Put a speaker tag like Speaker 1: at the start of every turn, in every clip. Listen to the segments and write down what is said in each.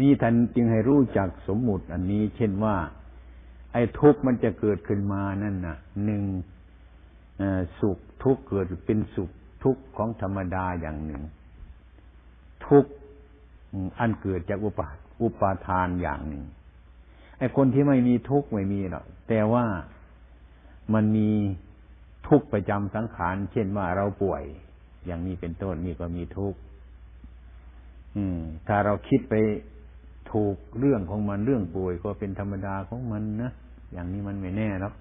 Speaker 1: นี่ท่านจึงให้รู้จักสมมุติอันนี้ เช่นว่า ไอ้ทุกข์มันจะเกิดขึ้นมานั่นน่ะหนึ่งสุขทุกข์เกิดเป็นสุขทุกข์ของธรรมดาอย่างหนึ่ง ทุกข์อันเกิดจากอุปาอุปาทานอย่างหนึ่งไอ้คนที่ไม่มีทุกข์ไม่มีหรอกแต่ว่ามันมีทุกข์ประจำสังขาร เช่นว่าเราป่วย อย่างนี้เป็นต้นนี่ก็มีทุกข์ถ้าเราคิดไป ถูกเรื่องของมันเรื่องป่วยก็เป็นธรรมดาของมันนะอย่างนี้มันไม่แน่หรอก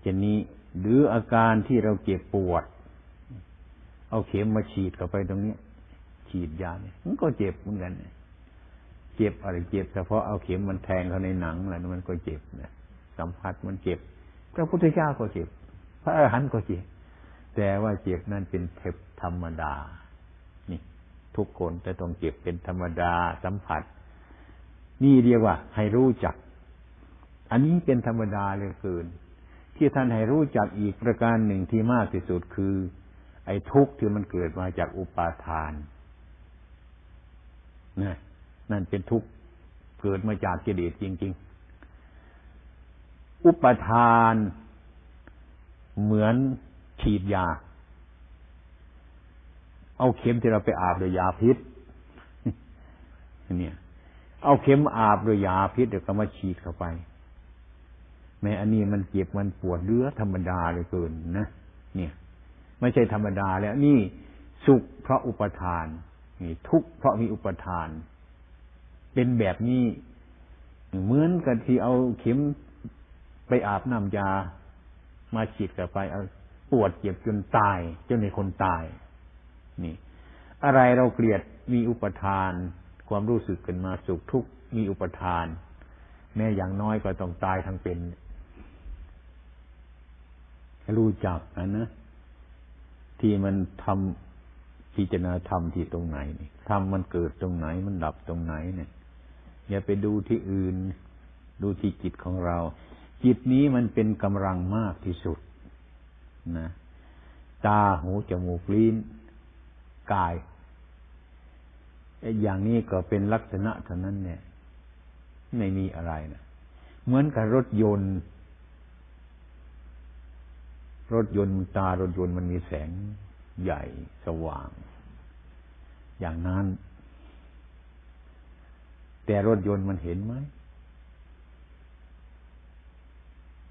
Speaker 1: เช่นนี้ หรืออาการที่เราเจ็บปวด เอาเข็มมาฉีดเข้าไปตรงนี้ฉีดยาเนี่ยมันก็เจ็บเหมือนกันเจ็บอะไรเจ็บเฉพาะเอาเข็มมันแทงเข้าในหนังอะไรมันก็เจ็บนะสัมผัสมันเจ็บพระพุทธเจ้าก็เจ็บ พระอรหันต์ก็เจ็บ แต่ว่าเจ็บนั่นเป็นเทปธรรมดา ทุกคนแต่ต้องเจ็บเป็นธรรมดาสัมผัส นี่เรียกว่า ให้รู้จัก อันนี้เป็นธรรมดาเลยเกิน ที่ท่านให้รู้จักอีกประการหนึ่งที่มากที่สุดคือ ไอ้ทุกข์ที่มันเกิดมาจากอุปาทานนะนั่นเป็นทุกข์เกิดมาจากกิเลสจริง ๆ อุปทานเหมือนฉีดยา เอาเข็มที่เราไปอาบด้วยยาพิษเนี่ย เอาเข็มอาบด้วยยาพิษเดี๋ยวก็มาฉีดเข้าไปแม้อันนี้มันเจ็บมันปวดเลือธรรมดาเลยเกินนะเนี่ย ไม่ใช่ธรรมดาแล้ว นี่สุขเพราะอุปทาน นี่ ทุกข์เพราะมีอุปทาน เป็นแบบนี้เหมือนกับที่เอาเข็มไปอาบน้ำยามาฉีดกับไปเอาปวดเจ็บจนตายจนในคนตาย นี่ อะไรเราเกลียดมีอุปทาน ความรู้สึกกันมาสุขทุกข์มีอุปทาน แม้อย่างน้อยก็ต้องตายทั้งเป็น รู้จักนะนะที่มันทำพิจารณาธรรมที่ตรงไหนนี่ธรรมมันเกิดตรงไหนมันดับตรงไหนเนี่ย อย่าไปดูที่อื่น ดูที่จิตของเรา จิตนี้มันเป็นกำลังมากที่สุด นะ ตาหูจมูกลิ้น กายไอย่างนี้ก็เป็นลักษณะเท่านั้นเนี่ย ไม่มีอะไรนะเหมือนกับรถยนต์ รถยนต์ตารถยนต์มันมีแสงใหญ่สว่าง อย่างนั้น แต่รถยนต์มันเห็นไหม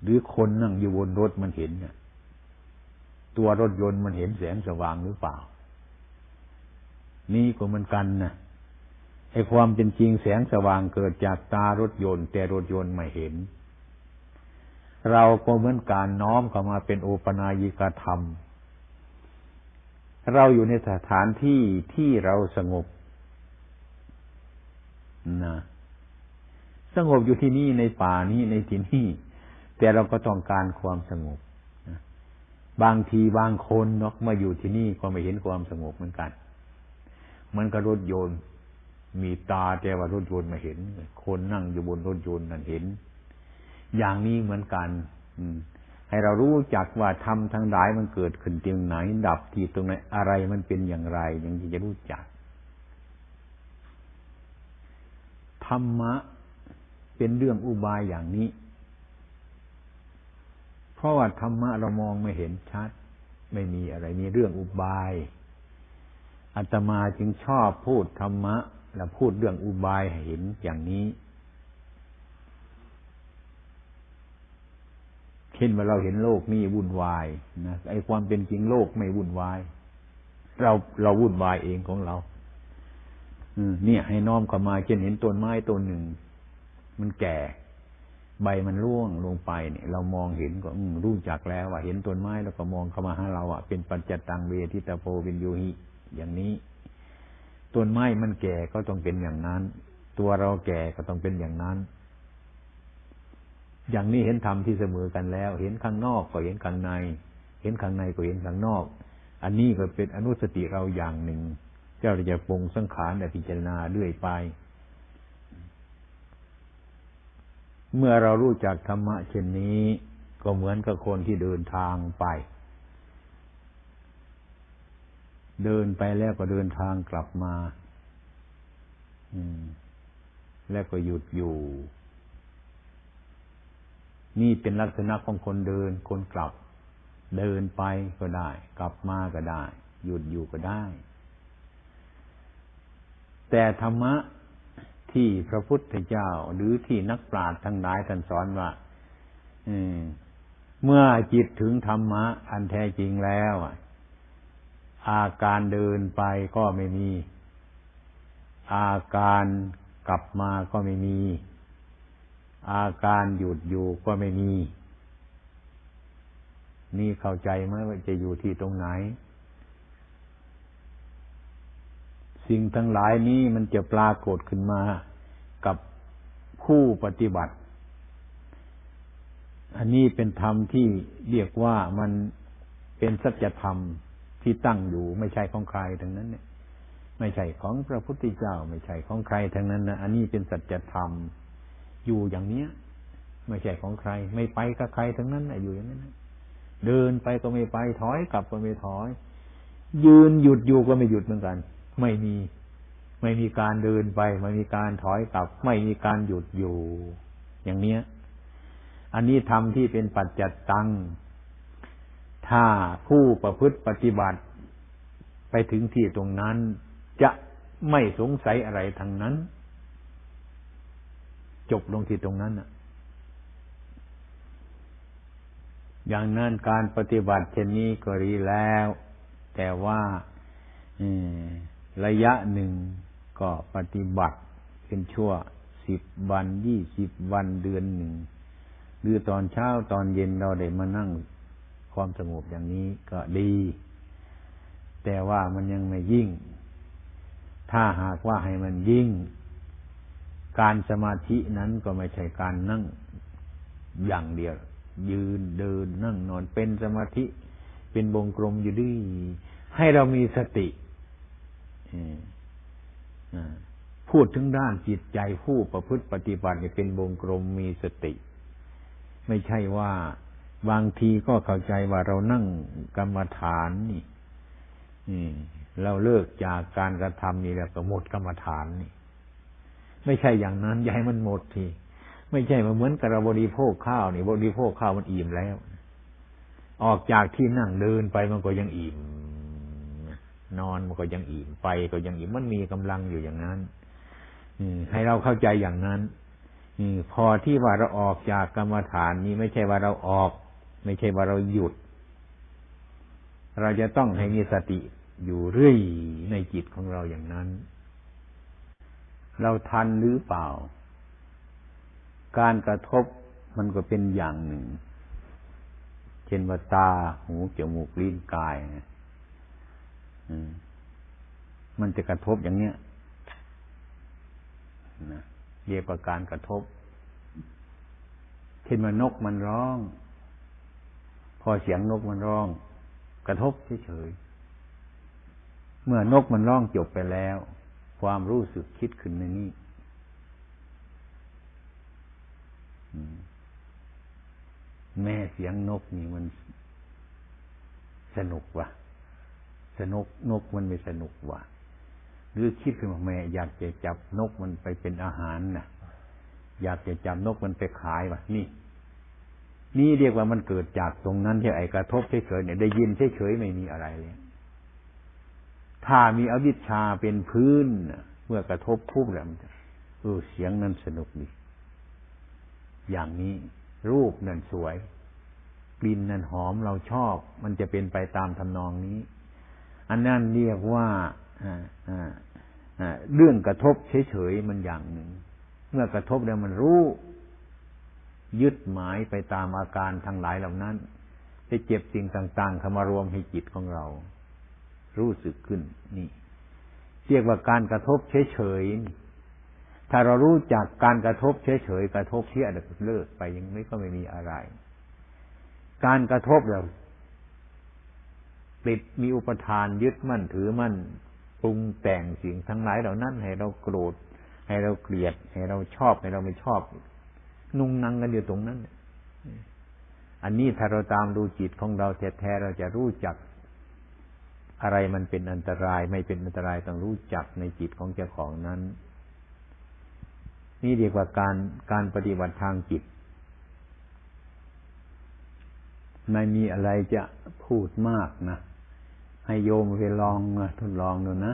Speaker 1: หรือคนนั่งอยู่บนรถมันเห็นเนี่ยตัวรถยนต์มันเห็นแสงสว่างหรือเปล่า นี่ก็เหมือนกันนะไอ้ความเป็นจริงแสงสว่างเกิดจากตารถยนต์ แต่รถยนต์ไม่เห็น เราก็เหมือนการน้อมเข้ามาเป็นโอปนายิกธรรม เราอยู่ในสถานที่ที่เราสงบนะสงบอยู่ที่นี่ในป่านี้ในที่นี่แต่เราก็ต้องการความสงบบางทีบางคนเนาะมาอยู่ที่นี่ก็ไม่เห็นความสงบเหมือนกัน มันก็รถยนต์ มีตาแต่ว่ารถยนต์ม่เห็น คนนั่งอยู่บนรถยนต์นั่นเห็น อย่างนี้เหมือนกันให้เรารู้จักว่าทำทั้งหลายมันเกิดขึ้นตรงไหน ดับที่ตรงไหนอะไรมันเป็นอย่างไร อย่างที่จะรู้จัก ธรรมะเป็นเรื่องอุบายอย่างนี้ เพราะว่าธรรมะเรามองไม่เห็นชัด ไม่มีอะไรมีเรื่องอุบาย อาตมาจึงชอบพูดธรรมะ แล้วพูดเรื่องอุบายเห็นอย่างนี้เช่นว่าเราเห็นโลกนี้วุ่นวายนะไอ้ความเป็นจริงโลกไม่วุ่นวาย เราเราวุ่นวายเองของเราเนี่ย ให้น้อมเข้ามาเช่นเห็นต้นไม้ต้นหนึ่ง มันแก่ ใบมันร่วงลงไปเนี่ย เรามองเห็นก็รู้จักแล้วว่าเห็นต้นไม้แล้วก็มองเข้ามาหาเราอะเป็นปัจจตังเวทิตาโพวินยูหิ อย่างนี้ ต้นไม้มันแก่ก็ต้องเป็นอย่างนั้น ตัวเราแก่ก็ต้องเป็นอย่างนั้น อย่างนี้เห็นธรรมที่เสมอกันแล้ว เห็นข้างนอกก็เห็นข้างใน เห็นข้างในก็เห็นข้างนอก อันนี้ก็เป็นอนุสติเราอย่างหนึ่งเจ้าจะปรงสังขารและพิจารณาเรื่อยไป เมื่อเรารู้จักธรรมะเช่นนี้ ก็เหมือนกับคนที่เดินทางไป เดินไปแล้วก็เดินทางกลับมา อืม แล้วก็หยุดอยู่ นี่เป็นลักษณะของคนเดิน คนกลับ เดินไปก็ได้ กลับมาก็ได้ หยุดอยู่ก็ได้ แต่ธรรมะที่พระพุทธเจ้า หรือที่นักปราชญ์ทั้งหลายท่านสอนว่าเมื่อจิตถึงธรรมะ อันแท้จริงแล้ว อาการเดินไปก็ไม่มี อาการกลับมาก็ไม่มี อาการหยุดอยู่ก็ไม่มี นี่เข้าใจไหมว่าจะอยู่ที่ตรงไหน สิ่งทั้งหลายนี้มันจะปรากฏขึ้นมากับผู้ปฏิบัติ อันนี้เป็นธรรมที่เรียกว่ามันเป็นสัจธรรม ที่ตั้งอยู่ไม่ใช่ของใครทั้งนั้นเนี่ย ไม่ใช่ของพระพุทธเจ้า ไม่ใช่ของใครทั้งนั้นนะอันนี้เป็นสัจธรรมอยู่อย่างเนี้ย ไม่ใช่ของใคร ไม่ไปกับใครทั้งนั้นนะอยู่อย่างนั้นเดินไปก็ไม่ไปถอยกลับก็ไม่ถอย ยืนหยุดอยู่ก็ไม่หยุดเหมือนกัน ไม่มีไม่มีการเดินไป ไม่มีการถอยกลับ ไม่มีการหยุดอยู่ อย่างเนี้ย อันนี้ทำที่เป็นปัจจัตตัง ถ้าผู้ประพฤติปฏิบัติ ไปถึงที่ตรงนั้น จะไม่สงสัยอะไรทางนั้น จบลงที่ตรงนั้นอย่างนั้นการปฏิบัติเช่นนี้ก็รีแล้ว แต่ว่าระยะหนึ่งก็ปฏิบัติเป็นชั่วสิบวันยี่สิบวันเดือนหนึ่งหรือตอนเช้าตอนเย็นเราได้มานั่ง ความสงบอย่างนี้ก็ดี แต่ว่ามันยังไม่ยิ่ง ถ้าหากว่าให้มันยิ่ง การสมาธินั้นก็ไม่ใช่การนั่งอย่างเดียว ยืนเดินนั่งนอนเป็นสมาธิ เป็นวงกลมอยู่ดีให้เรามีสติพูดถึงด้านจิตใจผู้ประพฤติปฏิบัติเป็นวงกลมมีสติ ไม่ใช่ว่า บางทีก็เข้าใจว่าเรานั่งกรรมฐานนี่เราเลิกจากการกระทำนี่แล้วก็หมดกรรมฐานนี่ ไม่ใช่อย่างนั้นอย่าให้มันหมดทีไม่ใช่มาเหมือนกับเราบริโภคข้าวนี่บริโภคข้าวมันอิ่มแล้ว ออกจากที่นั่งเดินไปมันก็ยังอิ่ม นอนมันก็ยังอิ่มไปก็ยังอิ่มมันมีกำลังอยู่อย่างนั้นให้เราเข้าใจอย่างนั้นพอที่ว่าเราออกจากกรรมฐานนี้ไม่ใช่ว่าเราออก ไม่ใช่ว่าเราหยุด เราจะต้องให้มีสติอยู่เรื่อยในจิตของเราอย่างนั้น เราทันหรือเปล่า การกระทบมันก็เป็นอย่างหนึ่ง เช่นว่าตา หูจมูกลิ้นกายมันจะกระทบอย่างเนี้ยนะเรียกว่าการกระทบเช่นว่านกมันร้อง พอเสียงนกมันร้อง กระทบเฉยๆเมื่อนกมันร้องจบไปแล้ว ความรู้สึกคิดขึ้นในนี้แม่เสียงนกนี่มันสนุกวะสนุกนกมันไม่สนุกวะหรือคิดขึ้นมาแม่ อยากจะจับนกมันไปเป็นอาหารนะ่ะอยากจะจับนกมันไปขายวะนี่ นี่เรียกว่ามันเกิดจากตรงนั้นที่ไอกระทบเฉยๆเนี่ยได้ยินเฉยๆไม่มีอะไรเลย ถ้ามีอวิชชาเป็นพื้นเมื่อกระทบปุ๊บแล้วมันเออเสียงนั้นสนุกดีอย่างนี้ รูปนั่นสวยกลิ่นนั่นหอมเราชอบ มันจะเป็นไปตามทำนองนี้ อันนั้นเรียกว่าเรื่องกระทบเฉยๆมันอย่างหนึ่ง เมื่อกระทบแล้วมันรู้ ยึดหมายไปตามอาการทั้งหลายเหล่านั้นไปเจ็บสิ่งต่างๆเข้ามารวมให้จิตของเรา รู้สึกขึ้นนี่ เรียกว่าการกระทบเฉยๆถ้าเรารู้จักการกระทบเฉยๆกระทบเที่ยเลิกไปยังไม่ก็ไม่มีอะไร การกระทบเราติดมีอุปทานยึดมั่นถือมั่นปรุงแต่งสิ่งทั้งหลายเหล่านั้น ให้เราโกรธให้เราเกลียด ให้เราชอบให้เราไม่ชอบ นุ่งนังกันอยู่ตรงนั้น อันนี้ถ้าเราตามดูจิตของเราแท้ๆเราจะรู้จัก อะไรมันเป็นอันตราย ไม่เป็นอันตรายต้องรู้จักในจิตของเจ้าของนั้น นี่เรียกว่าการการปฏิบัติทางจิต ไม่มีอะไรจะพูดมากนะ ให้โยมไปลองทดลองดูนะ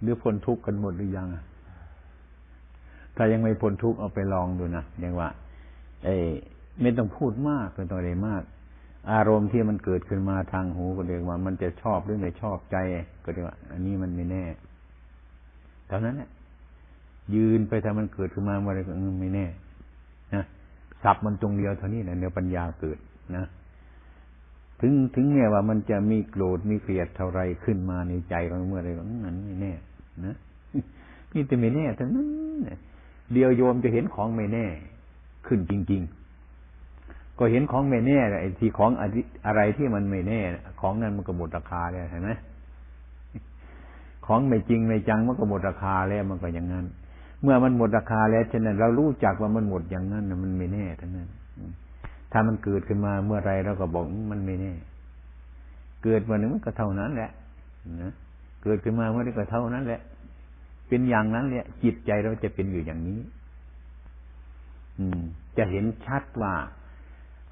Speaker 1: หรือพ้นทุกข์กันหมดหรือยัง ถ้ายังไม่พ้นทุกข์เอาไปลองดูนะอย่างว่าไอ้ไม่ต้องพูดมากไม่ต้องอะไรมาก อารมณ์ที่มันเกิดขึ้นมาทางหูก็เรียกว่า มันจะชอบหรือไม่ชอบใจก็เรียกว่า อันนี้มันไม่แน่เท่านั้นแหละยืนไปถ้ามันเกิดขึ้นมาเมื่อไรก็ไม่แน่นะสับมันตรงเดียวเท่านี้นะเนื้อปัญญาเกิดนะถึงถึงแม้ว่ามันจะมีโกรธมีเกลียดเท่าไรขึ้นมาในใจของเมื่อไรก็นั้นไม่แน่นะนี่แต่ไม่แน่ทั้งนั้น เดียวโยมจะเห็นของไม่แน่ ขึ้นจริง ๆ ก็เห็นของไม่แน่ไอ้ที่ของอะไรที่มันไม่แน่ ของนั้นมันก็หมดราคาแล้วเห็นไหมของไม่จริงไม่จังมันก็หมดราคาแล้วมันก็อย่างนั้น เมื่อมันหมดราคาแล้วฉะนั้นเรารู้จักว่ามันหมดอย่างนั้นมันไม่แน่ทั้งนั้น ถ้ามันเกิดขึ้นมาเมื่อไรเราก็บอกมันไม่แน่ เกิดมาหนึ่งมันก็เท่านั้นแหละนะเกิดขึ้นมาเมื่อไรก็เท่านั้นแหละ เป็นอย่างนั้นเนี่ยจิตใจเราจะเป็นอยู่อย่างนี้ อืม จะเห็นชัดว่า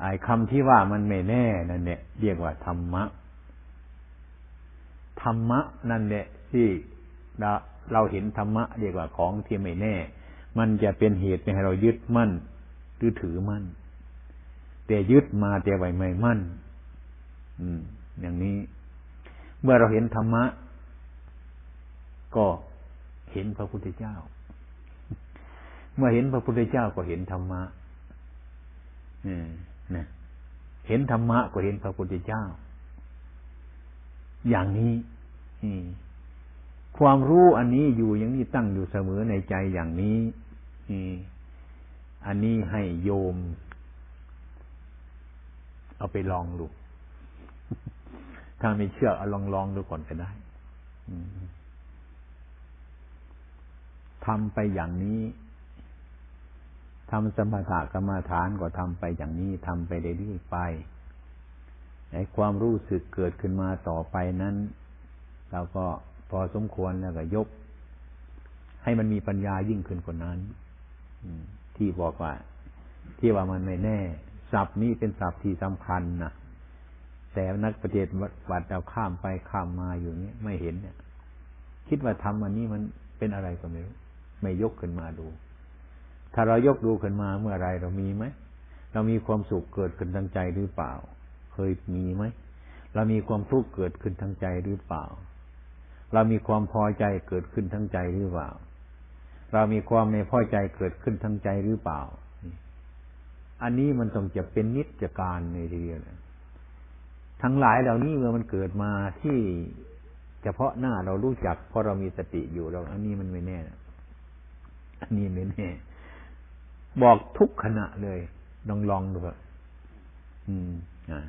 Speaker 1: ไอ้คำที่ว่ามันไม่แน่นั่นเนี่ยเรียกว่าธรรมะธรรมะนั่นแหละที่เราเห็นธรรมะเรียกว่าของที่ไม่แน่ มันจะเป็นเหตุให้เรายึดมั่นหรือถือมั่น แต่ยึดมาแต่ไว้ไม่มั่น อืม อย่างนี้ เมื่อเราเห็นธรรมะ ก็ เห็นพระพุทธเจ้า เมื่อเห็นพระพุทธเจ้าก็เห็นธรรมะนะเห็นธรรมะก็เห็นพระพุทธเจ้า อย่างนี้ความรู้อันนี้อยู่อย่างนี้ตั้งอยู่เสมอในใจอย่างนี้อันนี้ให้โยม เอาไปลองดู ถ้าไม่เชื่อเอาลองลองดูก่อนก็ได้ ทำไปอย่างนี้ทำสมถะกรรมฐานก็ทำไปอย่างนี้ทำไปเรื่อยๆไปไอ้ความรู้สึกเกิดขึ้นมาต่อไปนั้น เราก็พอสมควรแล้วก็ยก ให้มันมีปัญญายิ่งขึ้นกว่านั้นที่บอกว่า ที่ว่ามันไม่แน่ศัพท์นี้เป็นศัพท์ที่สำคัญนะแต่นักปฏิบัติเราข้ามไปข้ามมาอยู่นี้ไม่เห็นเนี่ย คิดว่าทำอันนี้มันเป็นอะไรก็ไม่รู้ ไม่ยกขึ้นมาดู ถ้าเรายกดูขึ้นมาเมื่อไรเรามีไหม เรามีความสุขเกิดขึ้นทางใจหรือเปล่า เคยมีไหม เรามีความทุกข์เกิดขึ้นทางใจหรือเปล่า เรามีความพอใจเกิดขึ้นทางใจหรือเปล่า เรามีความไม่พอใจเกิดขึ้นทางใจหรือเปล่า อันนี้มันต้องจะเป็นนิจการในทีเดียวทั้งหลายเหล่านี้เมื่อมันเกิดมาที่เฉพาะหน้าเรารู้จักเพราะเรามีสติอยู่เราอันนี้มันไม่แน่ อันนี้แน่บอกทุกขณะเลยลองลองดูอืมอ่า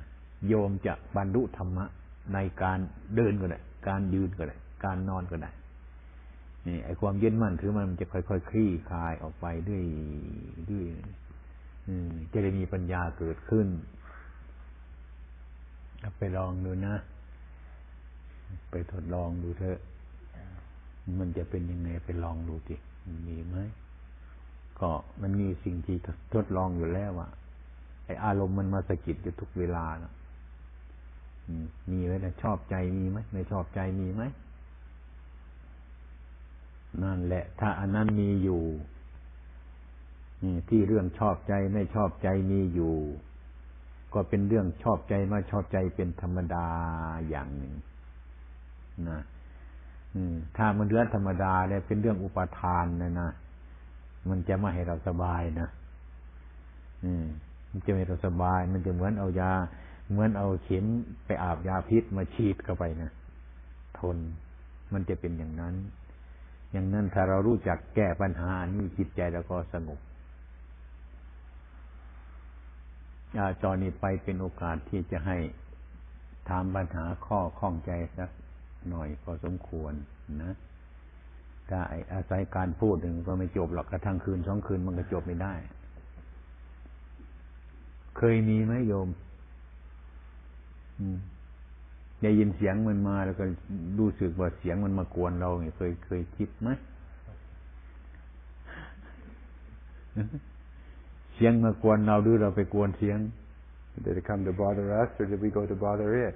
Speaker 1: โยมจะบรรลุธรรมะในการเดินก็ได้ การยืนก็ได้ การนอนก็ได้ นี่ไอความเย็นมั่นถือมันจะค่อยๆคคลี่คลายออกไปด้วยด้วยจะได้มีปัญญาเกิดขึ้น ไปลองดูนะ ไปทดลองดูเถอะ มันจะเป็นยังไงไปลองดูดิ มีไหมก็มันมีสิ่งที่ทดลองอยู่แล้วอะไออารมณ์มันมาสะกิดอยู่ทุกเวลานะมีไหมนะชอบใจมีไหมไม่ชอบใจมีไหมนั่นแหละ ถ้าอันนั้นมีอยู่ที่เรื่องชอบใจไม่ชอบใจมีอยู่ ก็เป็นเรื่องชอบใจไม่ชอบใจเป็นธรรมดาอย่างหนึ่ง ถ้ามันเรื่องธรรมดาเนี่ยเป็นเรื่องอุปทานนะนะมันจะไม่ให้เราสบายนะอืมมันจะไม่เราสบาย มันจะเหมือนเอายา เหมือนเอาเข็มไปอาบยาพิษมาฉีดเข้าไปนะทน มันจะเป็นอย่างนั้น อย่างนั้นถ้าเรารู้จักแก้ปัญหานี้จิตใจเราก็สงบจอนี้ไปเป็นโอกาสที่จะให้ถามปัญหาข้อข้องใจสัก หน่อยพอสมควรนะถ้าอาศัยการพูดหนึ่งก็ไม่จบหรอกกระทั่งคืนสองคืนมันก็จบไม่ได้ เคยมีไหมโยมได้ยินเสียงมันมาแล้วก็รู้สึกว่าเสียงมันมากวนเราเคยเคยคิดไหมเสียงมากวนเราหรือเราไปกวนเสียง
Speaker 2: Did it come to bother us or did we go to bother it?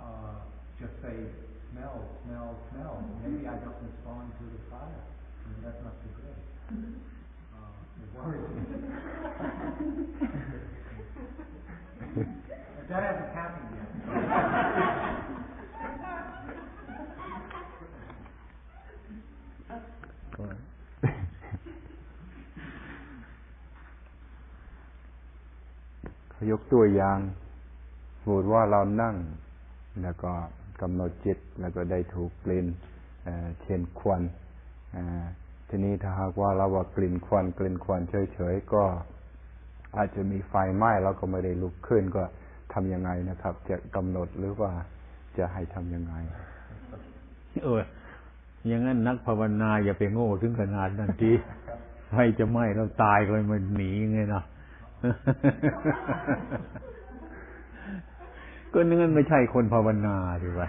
Speaker 3: uh, just say smell, smell, smell, maybe I don't respond to the fire, I mean, that's not so good. Uh, it worries me. But that hasn't happened yet.
Speaker 1: ก็
Speaker 2: เขายกตัวอย่างสมมติว่าเรานั่ง แล้วก็กำหนดจิตแล้วก็ได้ถูกกลิ่นเเช่นควันทีนี้ถ้าหากว่าเราว่ากลิ่นควันกลิ่นควันเฉยๆก็อาจจะมีไฟไหม้เราก็ไม่ได้ลุกขึ้นก็ทำยังไงนะครับ จะกำหนดหรือว่าจะให้ทำยังไง
Speaker 1: เอออย่างนั้นนักภาวนาอย่าไปโง่ถึงขนาดนั้นทีไฟจะไหม้เราตายก็มันหนีไงนะ ก็นั่นไม่ใช่คนภาวนาดีวะ